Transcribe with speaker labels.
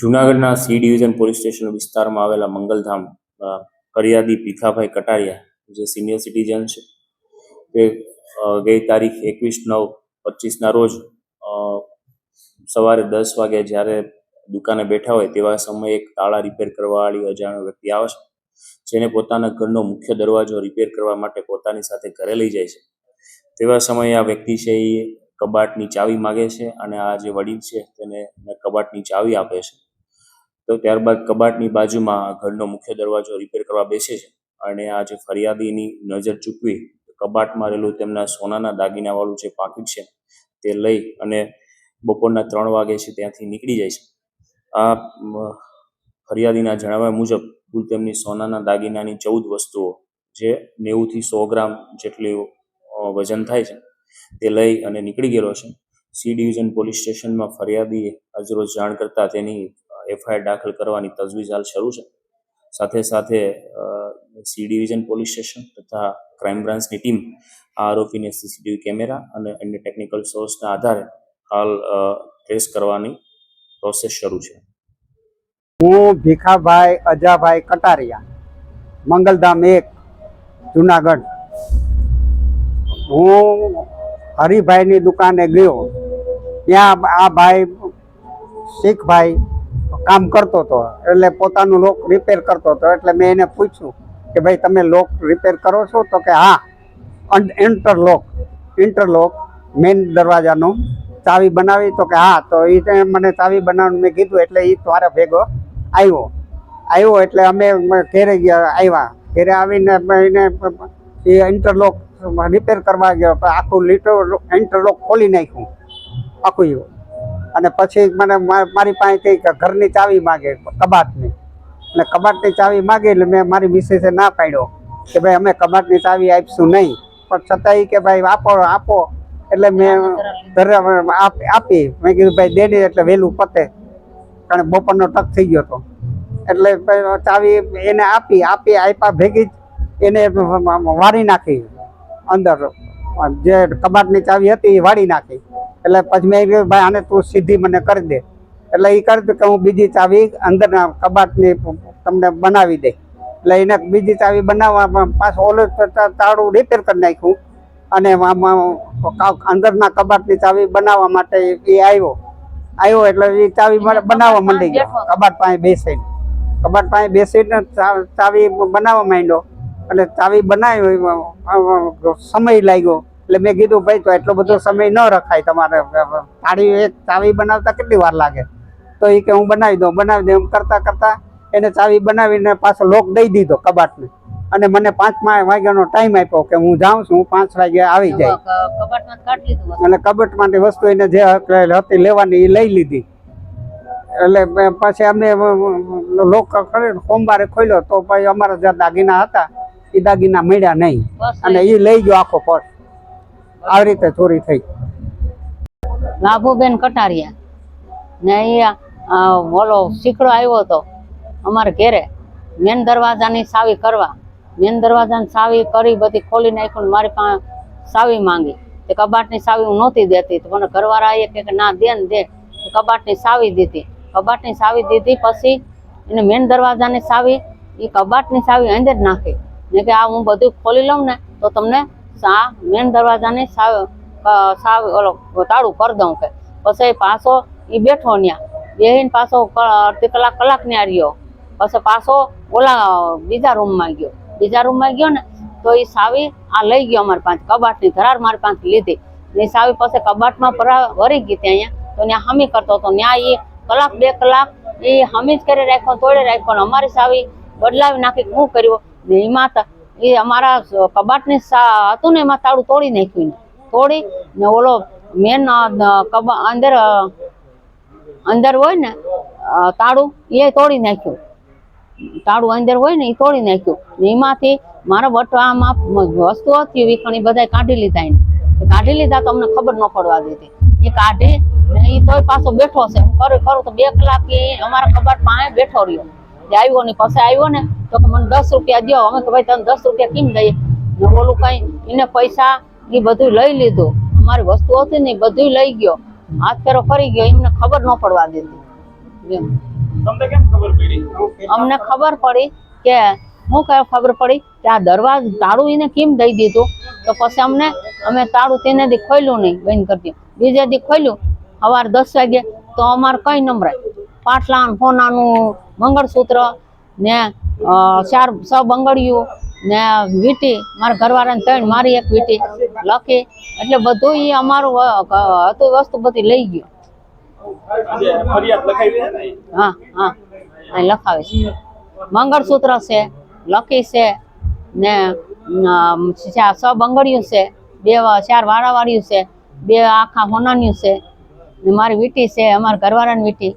Speaker 1: જુનાગઢના C division police station વિસ્તારમાં આવેલા મંગલધામ કરિયાદી ભીખાભાઈ કટારિયા, જે સિનિયર સિટીઝન છે, તે ગઈ તારીખ એકવીસ નવ પચીસના રોજ સવારે દસ વાગે જ્યારે દુકાને બેઠા હોય તેવા સમયે એક તાળા રિપેર કરવાવાળી અજાણ્યો વ્યક્તિ આવે છે, જેને પોતાના ઘરનો મુખ્ય દરવાજો રિપેર કરવા માટે પોતાની સાથે ઘરે લઈ જાય છે. તેવા સમયે આ વ્યક્તિ છે એ કબાટની ચાવી માગે છે અને આ જે વડીલ છે તેને કબાટની ચાવી આપે છે. તો ત્યારબાદ કબાટની બાજુમાં ઘરનો મુખ્ય દરવાજો રિપેર કરવા બેસે છે અને આ જે ફરિયાદીની નજર ચૂકવી કબાટમાં રહેલું તેમના સોનાના દાગીનાવાળું જે પાકીટ છે તે લઈ અને બપોરના ત્રણ વાગે છે ત્યાંથી નીકળી જાય છે. આ ફરિયાદીના જણાવ્યા મુજબ કુલ તેમની સોનાના દાગીનાની ચૌદ વસ્તુઓ જે નેવુંથી સો ગ્રામ જેટલી વજન થાય છે તે લઈ અને નીકળી ગયેલો છે. સી ડિવિઝન પોલીસ સ્ટેશનમાં ફરિયાદીએ આજરોજ જાણ કરતા તેની એફઆઈઆર દાખલ કરવાની તજવીજ હાલ શરૂ છે. સાથે સાથે સી ડિવિઝન પોલીસ સ્ટેશન તથા ક્રાઇમ બ્રાન્ચની ટીમ આરોપીને સીસીટીવી કેમેરા અને અન્ય ટેકનિકલ સોર્સના આધારે હાલ ટ્રેસ કરવાની પ્રોસેસ શરૂ છે.
Speaker 2: હું ભીખાભાઈ અજાભાઈ કટારિયા, મંગલધામ એક, જુનાગઢ. હું હરિભાઈની દુકાને ગયો. ત્યાં આ ભાઈ શીખભાઈ કામ કરતો હતો. એટલે પોતાનું લોક રિપેર કરતો હતો. એટલે મેં એને પૂછ્યું કે ભાઈ, તમે લોક રિપેર કરો છો? તો કે હા. ઇન્ટરલોક ઇન્ટરલોક મેઇન દરવાજાનું ચાવી બનાવી. તો કે હા, તો એ મને ચાવી બનાવવાનું મેં કીધું. એટલે એ મારા ભેગો આવ્યો. આવ્યો એટલે અમે ઘેરે ગયા, આવ્યા. ઘેરે આવીને એને એ ઇન્ટરલોક રિપેર કરવા ગયો. આખું લીટર ઇન્ટરલોક ખોલી નાખ્યું. આખું અને પછી મને મારી પાસેથી ઘરની ચાવી માગે કબાટની. અને કબાટની ચાવી માગી એટલે મેં મારી મિસેસે ના પાડ્યો કે ભાઈ અમે કબાટની ચાવી આપીશું નહીં. પણ છતાંય કે ભાઈ આપો આપો. એટલે મેં આપ- આપી. મેં કીધું ભાઈ દે દે એટલે વહેલું પતે. કારણ કે બપોરનો ટક થઈ ગયો હતો. એટલે ચાવી એને આપી આપી આપ્યા ભેગી જ એને વાળી નાખી અંદર. જે કબાટની ચાવી હતી એ વાળી નાખી. એટલે પછી મેં કીધું, ભાઈ, આને તું સીધી મને કરી દે. એટલે એ કરી કે હું બીજી ચાવી અંદરના કબાટની તમને બનાવી દે એટલે એને બીજી ચાવી બનાવવા પાછું ઓલું તાળું રિપેર કરી નાખ્યું. અને અંદરના કબાટની ચાવી બનાવવા માટે એ આવ્યો. આવ્યો એટલે એ ચાવી બનાવવા માંડી ગયો. કબાટ પાસે બેસીને. કબાટ પાસે બેસીને ચાવી બનાવવા માંડ્યો. એટલે ચાવી બનાવી સમય લાગ્યો. એટલે મેં કીધું ભાઈ તો એટલો બધો સમય ન રખાય તમારે. થાળી એક ચાવી બનાવતા કેટલી વાર લાગે? તો એ કે હું બનાવી દઉં. બનાવી દઉં એમ કરતાં કરતાં એને ચાવી બનાવીને પાછો લોક દઈ દીધો કબાટને. અને મને પાંચ વાગ્યાનો ટાઈમ આપ્યો કે હું જાઉં છું હું પાંચ વાગે આવી જાય. અને કબટમાંથી વસ્તુ એને જે હતી લેવાની એ લઈ લીધી. એટલે પછી અમે લોક સોમવારે ખોલ્યો તો પછી અમારા જે દાગીના હતા એ દાગીના મળ્યા નહીં. અને એ લઈ ગયો આખો પર્સ આવી રીતે ચોરી થઈ.
Speaker 3: લાભુબેન કટારિયા. ને અહીંયા ઓલો શીખડો આવ્યો હતો અમારે ઘેરે. મેન દરવાજાની સાવી કરવા. મેન દરવાજાની સાવી કરી બધી ખોલી નાખ્યું મારી પાસે સાવી માંગી. તે કબાટની સાવી હું નહોતી દેતી, તો મને ઘરવાળા આવીએ કે ના, દે ને દે. કબાટની સાવી દીધી. કબાટની સાવી દીધી પછી એને મેન દરવાજાની સાવી, એ કબાટની સાવી અંદર નાખી. ને કે આ હું બધું ખોલી લઉં ને તો તમને આ મેન દરવાજાની સાવ સાવ ઓલો, તાળું કરી દઉં કે. પછી પાછો એ બેઠો ત્યાં બેહીને પાછો અડધી કલાક કલાક ત્યાં રહ્યો. પછી પાછો ઓલા, બીજા રૂમમાં ગયો. બીજા રૂમમાં ગયો ને, તો એ સાવી આ લઈ ગયો અમારી પાસે કબાટની ધરાર મારી પાસે લીધી. ને સાવી પાસે કબાટમાં પરા, વરી ગઈ ત્યાં અહીંયા. તો ત્યાં હમી કરતો હતો. ત્યાં એ કલાક, બે કલાક એ હમી જ કરી રાખ્યો, તોડી રાખ્યો. અમારી સાવી બદલાવી નાખી શું કર્યું? ને એમાં ત- એ અમારા કબાટની હતું ને એમાં તાળું તોડી નાખ્યું ને તોડી ને ઓલો મેન કબા, અંદર અંદર હોય ને તાળું એ તોડી નાખ્યું. તાળું અંદર હોય ને એ તોડી નાખ્યું. એમાંથી મારા વટવામાં વસ્તુ હતી વિખણી બધા કાઢી લીધા એને. કાઢી લીધા તો અમને ખબર ન પડવા દીધી. એ કાઢી એ તોય પાછો બેઠો છે. હું કરું તો બે કલાક એ અમારા કબાટ પાસે બેઠો રહ્યો. આવ્યો ને, પછી આવ્યો ને તો કે મને દસ રૂપિયા દો અમે કે ભાઈ તને દસ રૂપિયા કેમ દઈએ? ઓલું કઈ એને પૈસા એ બધું લઈ લીધું. અમારી વસ્તુ હતી ને બધું લઈ ગયો. હાથ ફેરો ફરી ગયો. એમને ખબર ન પડવા દીધી. અમને ખબર પડી કે હું કઈ ખબર પડી કે આ દરવાજ તાળું એને કેમ દઈ દીધું? તો પછી અમને અમે તાળું તેને દી ખોલ્યું નહીં બંધ કરતી બીજે દી ખોલ્યું. સવાર દસ વાગે તો અમારે કઈ નંબરાય પાટલા ફોનાનું મંગળસૂત્ર ને ચાર સ બંગડિયું ને વીટી મારા ઘરવાળાને ત્રણ મારી એક વીટી લખી. એટલે બધું એ અમારું હતું વસ્તુ બધી લઈ ગયું.
Speaker 4: છે
Speaker 3: હા હા લખાવે છે. મંગળસૂત્ર છે લખી છે ને સ બંગડિયું છે બે ચાર વાળાવાળિયું છે બે આખા હોનાન્યું છે. ને મારી વીટી છે અમારા ઘરવાળાની વીટી.